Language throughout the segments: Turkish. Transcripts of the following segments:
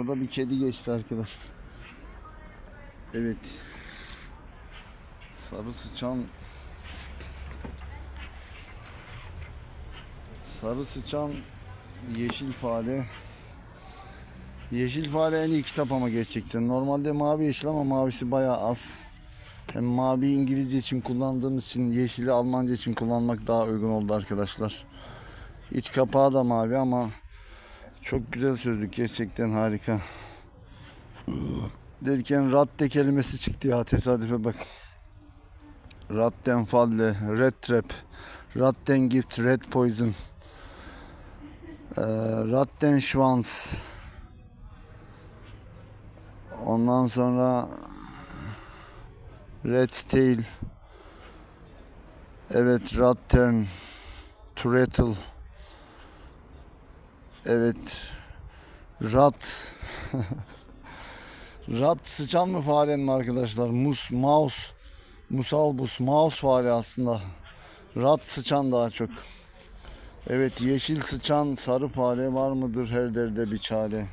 Orada bir kedi geçti arkadaş. Evet. Sarı sıçan Sarı sıçan Yeşil fare Yeşil fare en iyi kitap ama gerçekten. Normalde mavi yeşil ama mavisi bayağı az. Hem mavi İngilizce için kullandığımız için yeşili Almanca için kullanmak daha uygun oldu arkadaşlar. İç kapağı da mavi ama çok güzel sözlük gerçekten harika. Derken radde kelimesi çıktı ya tesadüfe bak. Rattenfalle, Red Trap, Rattengift, Red Poison, ee, Rattenschwanz. Ondan sonra Red Tail. Evet, Rattern, Turtle. Evet. Rat. Rat sıçan mı fare mi arkadaşlar? Mus, mouse. Musalbus, mouse fare aslında. Rat sıçan daha çok. Evet yeşil sıçan sarı fare var mıdır her derde bir çare.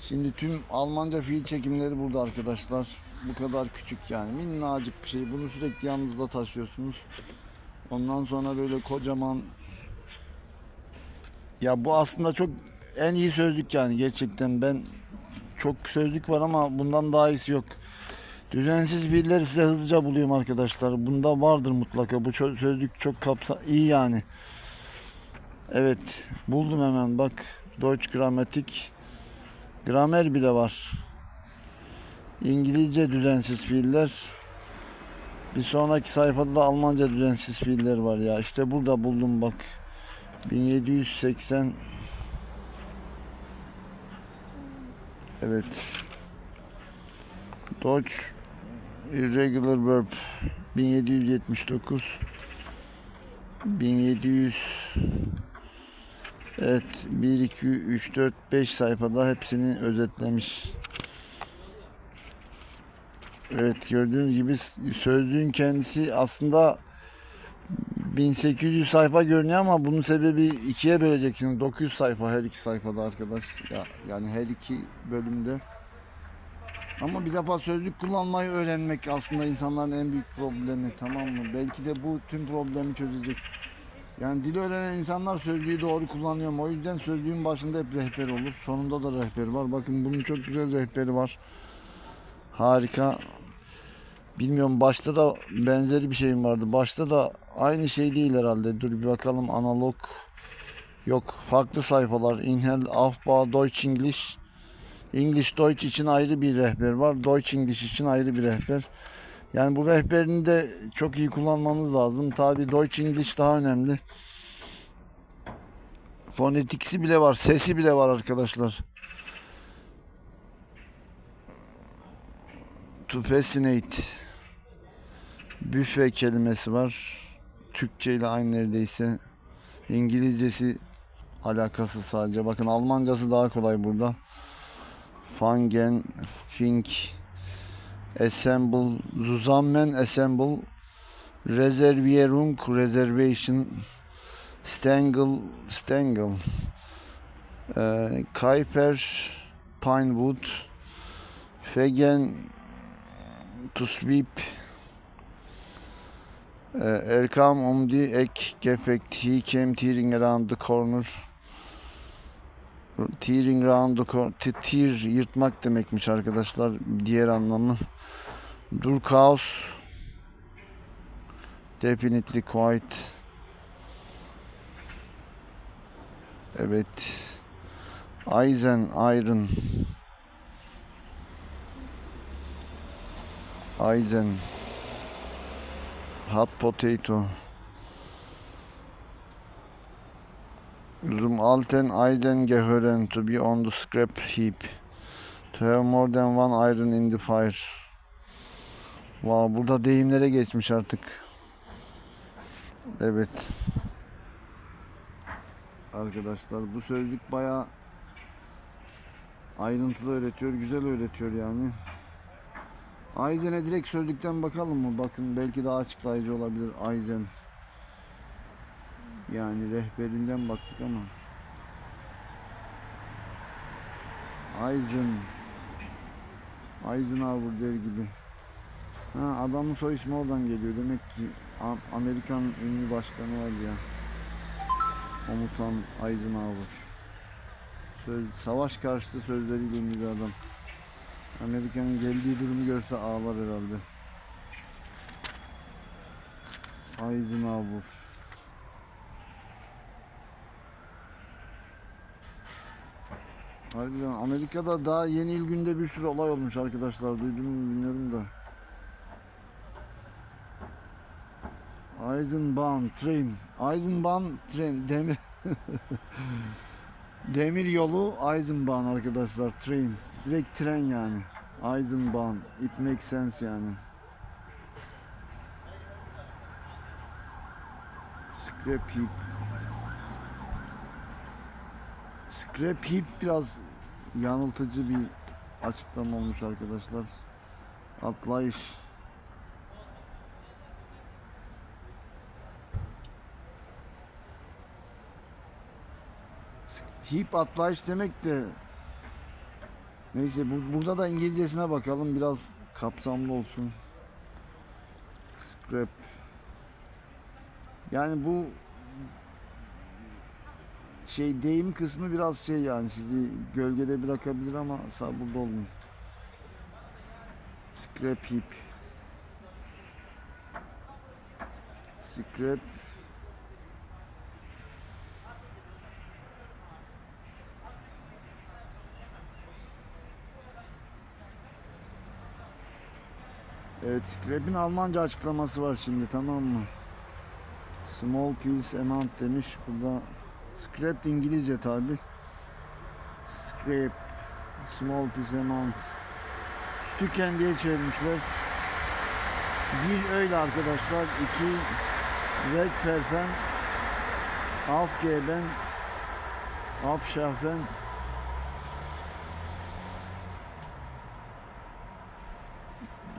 Şimdi tüm Almanca fiil çekimleri burada arkadaşlar. Bu kadar küçük yani minnacık bir şey. Bunu sürekli yanınızda taşıyorsunuz. Ondan sonra böyle kocaman ya bu aslında çok en iyi sözlük yani gerçekten ben çok sözlük var ama bundan daha iyisi yok. Düzensiz fiilleri size hızlıca buluyorum arkadaşlar. Bunda vardır mutlaka. Bu sözlük çok kapsa iyi yani. Evet buldum hemen bak. Deutsch Grammatik. Gramer bile var. İngilizce düzensiz fiiller. Bir sonraki sayfada da Almanca düzensiz fiiller var ya. İşte burada buldum bak. 1780 Evet. Deutsch Irregular Verb 1779 1700 Evet 1 2 3 4 5 sayfada hepsini özetlemiş. Evet gördüğünüz gibi sözlüğün kendisi aslında 1800 sayfa görünüyor ama bunun sebebi ikiye böleceksiniz. 900 sayfa her iki sayfada arkadaş. Ya yani her iki bölümde. Ama bir defa sözlük kullanmayı öğrenmek aslında insanların en büyük problemi tamam mı? Belki de bu tüm problemi çözecek. Yani dil öğrenen insanlar sözlüğü doğru kullanıyor. O yüzden sözlüğün başında hep rehber olur. Sonunda da rehber var. Bakın bunun çok güzel rehberi var. Harika. Bilmiyorum başta da benzeri bir şeyim vardı. Başta da aynı şey değil herhalde. Dur bir bakalım analog. Yok farklı sayfalar. Inhel, Aufbau, Deutsch English. English Deutsch için ayrı bir rehber var. Deutsch English için ayrı bir rehber. Yani bu rehberini de çok iyi kullanmanız lazım. Tabi Deutsch English daha önemli. Fonetiksi bile var, sesi bile var arkadaşlar. To fascinate. Büfe kelimesi var. Türkçe ile aynı neredeyse. İngilizcesi alakası sadece. Bakın Almancası daha kolay burada. Fangen, Fink, Assemble, Zusammen, Assemble, Reservierung, Reservation, Stangle, Stangle, e, Kuiper, Pinewood, Fegen, To Sweep, e, Erkam um die Eck Gefect, He tearing around the corner, Tearing round the corner, tear yırtmak demekmiş arkadaşlar diğer anlamı. Durkhaus Definitely quite Evet. Eisen Iron. Eisen Hot potato Zum alten Eisen gehören to be on the scrap heap To have more than one iron in the fire Wow, burada deyimlere geçmiş artık. Evet. Arkadaşlar bu sözlük baya ayrıntılı öğretiyor, güzel öğretiyor yani. Aizen'e direkt sözlükten bakalım mı? Bakın belki daha açıklayıcı olabilir Aizen. Yani rehberinden baktık ama. Eisen. Eisenhower der gibi. Ha, adamın soy ismi oradan geliyor. Demek ki Amerikan ünlü başkanı var ya. Komutan Eisenhower. Söz, savaş karşıtı sözleriyle ünlü bir adam. Amerika'nın geldiği durumu görse ağlar herhalde. Eisenhower. Harbiden Amerika'da daha yeni il günde bir sürü olay olmuş arkadaşlar. Duydum mu bilmiyorum da. Eisenbahn train. Eisenbahn train. Demir, Demir yolu Eisenbahn arkadaşlar. Train. Direkt tren yani. Eisenbahn. It makes sense yani. Scrap heap. Scrap heap biraz yanıltıcı bir açıklama olmuş arkadaşlar. Atlayış. Heap atlayış demek de Neyse bu, burada da İngilizcesine bakalım biraz kapsamlı olsun. Scrap. Yani bu şey deyim kısmı biraz şey yani sizi gölgede bırakabilir ama sabırlı olun. Scrap heap. Scrap Evet, Scrap'in Almanca açıklaması var şimdi tamam mı? Small piece amount demiş. Burada Scrap İngilizce tabi. Scrap Small piece amount Stüken diye çevirmişler. Bir öyle arkadaşlar. iki Wegwerfen Aufgeben Abschaffen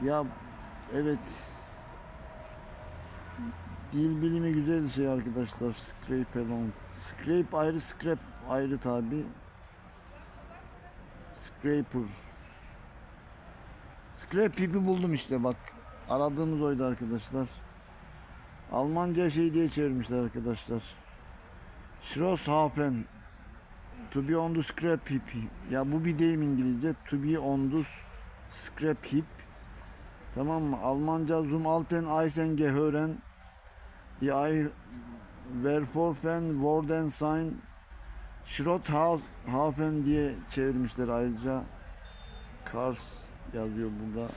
Ya evet Dil bilimi güzel şey arkadaşlar. Scrape along. Scrape ayrı, scrap ayrı tabi. Scraper. Scrap heap'i buldum işte bak. Aradığımız oydu arkadaşlar. Almanca şey diye çevirmişler arkadaşlar. Schrosshafen. To be on the scrap heap. Ya bu bir deyim İngilizce. To be on the scrap heap. Tamam mı? Almanca zum alten Eisen gehören Die Ei Werforfen Worden sein. Schrotthafen diye çevirmişler ayrıca. Kars yazıyor burada.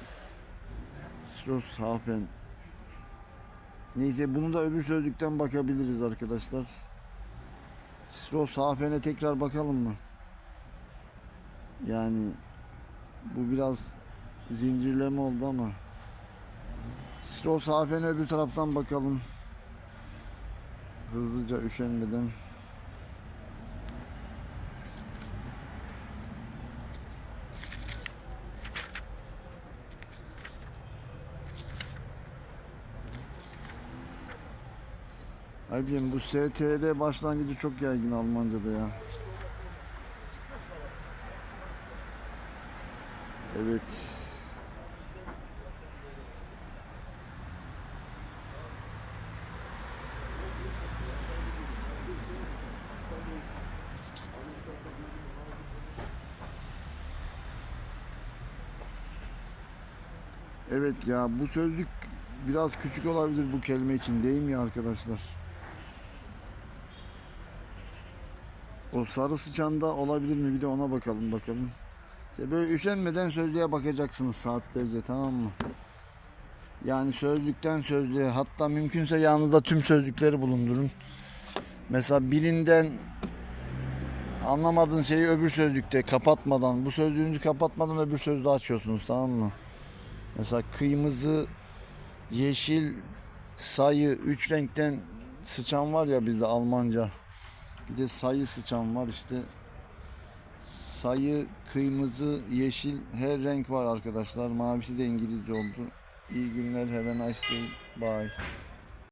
Schrotthafen Neyse bunu da öbür sözlükten bakabiliriz arkadaşlar. Schrottshafen'e tekrar bakalım mı? Yani bu biraz zincirleme oldu ama Schrottshafen'e öbür taraftan bakalım hızlıca üşenmeden Abim bu STR başlangıcı çok yaygın Almanca'da ya. Evet. Evet ya bu sözlük biraz küçük olabilir bu kelime için değil mi arkadaşlar? O sarı sıçanda olabilir mi bir de ona bakalım bakalım. İşte böyle üşenmeden sözlüğe bakacaksınız saatlerce tamam mı? Yani sözlükten sözlüğe hatta mümkünse yanınızda tüm sözlükleri bulundurun. Mesela birinden anlamadığın şeyi öbür sözlükte kapatmadan bu sözlüğünüzü kapatmadan öbür sözlüğü açıyorsunuz tamam mı? Mesela kırmızı, yeşil, sayı, üç renkten sıçan var ya bizde Almanca. Bir de sayı sıçan var işte. Sayı, kırmızı, yeşil her renk var arkadaşlar. Mavisi de İngilizce oldu. İyi günler. Have a nice day. Bye.